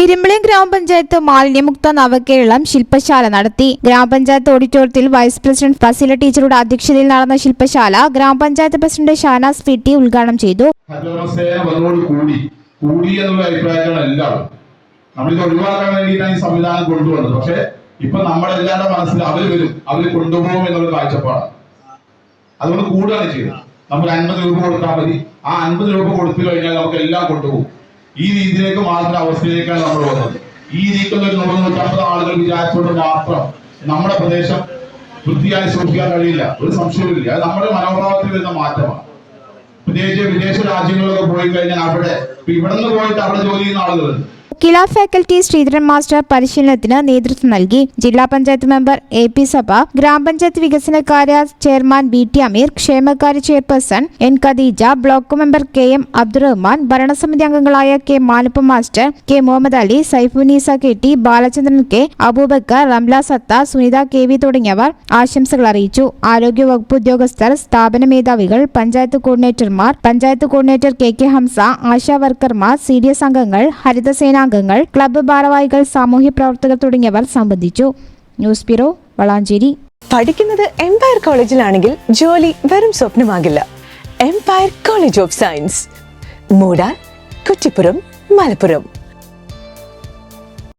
ഇരുമ്പിളിയം ഗ്രാമപഞ്ചായത്ത് മാലിന്യമുക്ത നവകേരളം ശില്പശാല നടത്തി. ഗ്രാമപഞ്ചായത്ത് ഓഡിറ്റോറിയത്തിൽ വൈസ് പ്രസിഡന്റ് ഫസില ടീച്ചറുടെ അധ്യക്ഷതയിൽ നടന്ന ശില്പശാല ഗ്രാമപഞ്ചായത്ത് പ്രസിഡന്റ് ഷാനാസ് പി ഉദ്ഘാടനം ചെയ്തു. കൂടി കൂടി വേണ്ടിയിട്ടാണ് കൊണ്ടുവന്നത്. പക്ഷേ ഇപ്പൊ നമ്മളെല്ലാവരുടെ മനസ്സിൽ അവർ വരും അവർ കൊണ്ടുപോകും എന്നുള്ള കാഴ്ചപ്പാടാണ്. അതുകൊണ്ട് കൂടുകയാണ് ചെയ്തത് നമ്മൾ അൻപത് രൂപ കൊടുത്താൽ മതി. ആ അൻപത് രൂപ കൊടുത്തു കഴിഞ്ഞാൽ നമുക്ക് എല്ലാം കൊണ്ടുപോകും. ഈ രീതിയിലേക്ക് മാറുന്ന അവസ്ഥയിലേക്കാണ് നമ്മൾ വന്നത് ഈ നീക്കുന്ന ഒരു നൂറ് നൂറ്റമ്പത് ആളുകൾ വിചാരിച്ചുകൊണ്ട് മാത്രം നമ്മുടെ പ്രദേശം വൃത്തിയായി സൂക്ഷിക്കാൻ കഴിയില്ല. ഒരു സംശയവുമില്ല. അത് നമ്മുടെ മനോഭാവത്തിൽ വരുന്ന മാറ്റമാണ്. പ്രത്യേകിച്ച് വിദേശ രാജ്യങ്ങളിലൊക്കെ പോയി കഴിഞ്ഞാൽ അവിടെ ഇപ്പൊ ഇവിടെ നിന്ന് പോയിട്ട് അവിടെ ജോലി ചെയ്യുന്ന ആളുകളുണ്ട്. കില ഫാക്കൽറ്റി ശ്രീധരൻ മാസ്റ്റർ പരിശീലനത്തിന് നേതൃത്വം നൽകി. ജില്ലാ പഞ്ചായത്ത് മെമ്പർ എ പി സഭ ഗ്രാമപഞ്ചായത്ത് വികസനകാര്യ ചെയർമാൻ ബി ടി അമീർ ക്ഷേമകാര്യ chairperson N Khadija block member K M Abdurahman ഭരണസമിതി അംഗങ്ങളായ K മാലപ്പ master K Muhammad Ali Saifunnisa K T Balachandran K Aboobacker Ramla സത്ത സുനിത കെ വി തുടങ്ങിയവർ ആശംസകൾ അറിയിച്ചു. ആരോഗ്യ വകുപ്പ് ഉദ്യോഗസ്ഥർ സ്ഥാപന മേധാവികൾ panchayat കോർഡിനേറ്റർമാർ panchayat coordinator K K Hamsa Asha വർക്കർമാർ C D S അംഗങ്ങൾ ഹരിതസേനാംഗങ്ങൾ ക്ലബ്ബ് ഭാരവാഹികൾ സാമൂഹ്യ പ്രവർത്തകർ തുടങ്ങിയവർ സംബന്ധിച്ചു. News bureau Valanchery. പഠിക്കുന്നത് എംപയർ കോളേജിലാണെങ്കിൽ ജോലി വെറും സ്വപ്നമാകില്ല. Empire college of science Moodal Kuttippuram Malappuram.